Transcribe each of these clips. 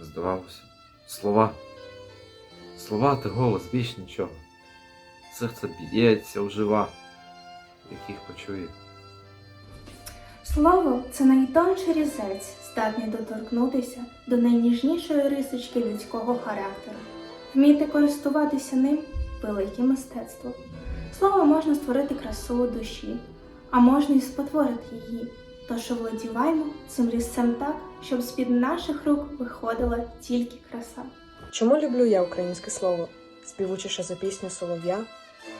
здавалося. Слова. Слова та голос більш нічого. Серце б'ється у жива, яких почує. Слово це найтонший різець, здатний доторкнутися до найніжнішої рисочки людського характеру. Вміти користуватися ним велике мистецтво. Слово можна створити красу душі, а можна і спотворити її. Тож овладіваймо цим різцем так, щоб з-під наших рук виходила тільки краса. Чому люблю я українське слово, співучіше за пісню солов'я?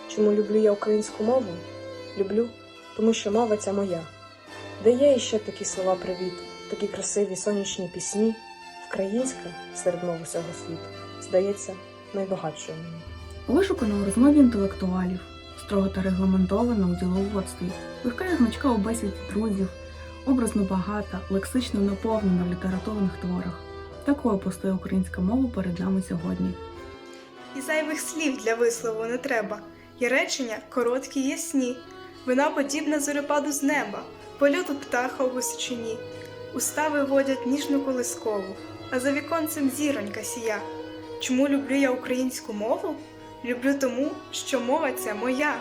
Чому люблю я українську мову? Люблю, тому що мова ця моя. Де є іще такі слова привіт, такі красиві сонячні пісні, українська серед мов усього світу, здається, найбагатшою мені. Вишукано у розмові інтелектуалів, строго та регламентовано у діловодстві, легка і гнучка у бесіді друзів, образно багата, лексично наповнена в літературних творах. Такою постає українська мова перед нами сьогодні. І зайвих слів для вислову не треба. Є речення короткі й ясні. Вона подібна зорепаду з неба, польоту птаха у височині. Уста виводять ніжну колискову, а за віконцем зіронька сія. Чому люблю я українську мову? Люблю тому, що мова ця моя.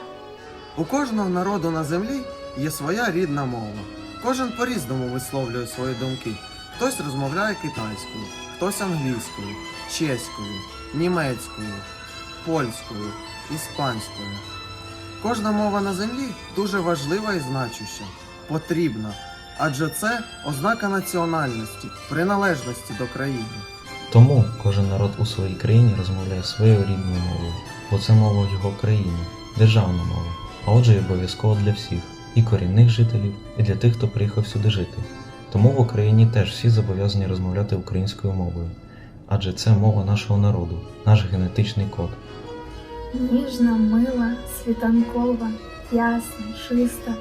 У кожного народу на землі є своя рідна мова. Кожен по-різному висловлює свої думки. Хтось розмовляє китайською, хтось англійською, чеською, німецькою, польською, іспанською. Кожна мова на землі дуже важлива і значуща, потрібна, адже це ознака національності, приналежності до країни. Тому кожен народ у своїй країні розмовляє своєю рідною мовою, бо це мова його країни, державна мова, а отже обов'язково для всіх, і корінних жителів, і для тих, хто приїхав сюди жити. Тому в Україні теж всі зобов'язані розмовляти українською мовою, адже це мова нашого народу, наш генетичний код. Ніжна, мила, світанкова, ясна, чиста,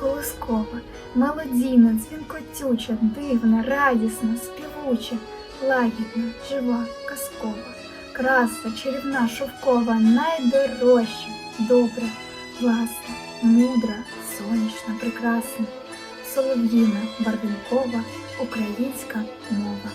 колискова, мелодійна, дзвінкотюча, дивна, радісна, співуча, лагідна, жива, казкова, краса, чарівна, шовкова, найдорожча, добра, власна, мудра, прекрасна, солов'їна, барвінкова, українська мова.